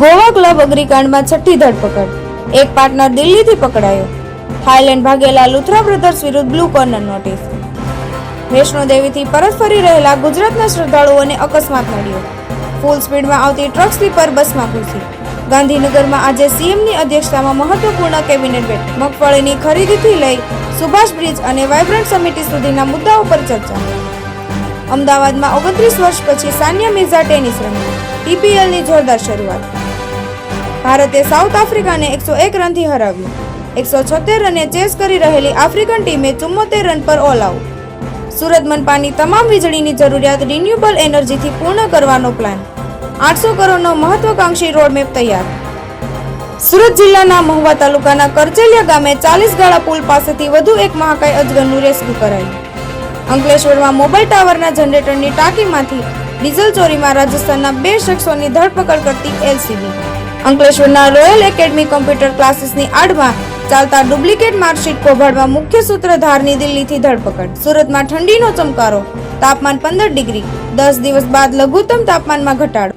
Goa club અગ્નિકાંડમાં છઠ્ઠી ધરપકડ. એક પાર્ટનર દિલ્હીથી પકડાયો. થાઈલેન્ડ ભાગેલા લુથરા બ્રધર્સ વિરુદ્ધ બ્લુ કોર્નર નોટિસ. વૈષ્ણોદેવીથી પરત ફરી રહેલા ગુજરાતના શ્રદ્ધાળુઓને અકસ્માત નડ્યો. ફૂલ સ્પીડમાં આવતી ટ્રક સ્લીપર બસમાં ઘૂસી. ગાંધીનગરમાં આજે સીએમની અધ્યક્ષતામાં મહત્વપૂર્ણ કેબિનેટ બેઠક. મગફળીની ખરીદીથી લઈ સુભાષ બ્રિજ અને વાઇબ્રન્ટ સમિતિ સુધીના મુદ્દાઓ પર ચર્ચા. અમદાવાદમાં ઓગણત્રીસ વર્ષ પછી સાનિયા મિર્ઝા ટેનિસ રમી. ટીપીએલની જોરદાર શરૂઆત. ભારતે સાઉથ આફ્રિકાને એકસો એક રનથી હરાવ્યું. એકસો છોતેર રને ચેસ કરી રહેલી આફ્રિકન ટીમે ચુમ્મોતેર રન પર ઓલ આઉટ સુરત મનપાની તમામ વીજળીની જરૂરિયાત રિન્યુએબલ એનર્જીથી પૂર્ણ કરવાનો પ્લાન આઠસો કરોડનો મહત્વાકાંક્ષી રોડમેપ તૈયાર. સુરત જિલ્લાના મહુવા તાલુકાના કરચેલિયા ગામે ચાલીસ ગાળા પુલ પાસેથી વધુ એક મહાકાય અજગરનું રેસ્ક્યુ કરાયું. અંકલેશ્વરમાં મોબાઈલ ટાવરના જનરેટરની ટાંકીમાંથી ડીઝલ ચોરીમાં રાજસ્થાનના બે શખ્સોની ધરપકડ કરતી એલસીબી. અંકલેશ્વરના રોયલ એકેડમી કોમ્પ્યુટર ક્લાસીસની આડમાં ચાલતા ડુપ્લિકેટ માર્કશીટ કૌભાંડમાં મુખ્ય સૂત્રધારની દિલ્હીથી ધરપકડ. સુરતમાં ઠંડીનો ચમકારો, તાપમાન પંદર ડિગ્રી. દસ દિવસ બાદ લઘુત્તમ તાપમાનમાં ઘટાડો.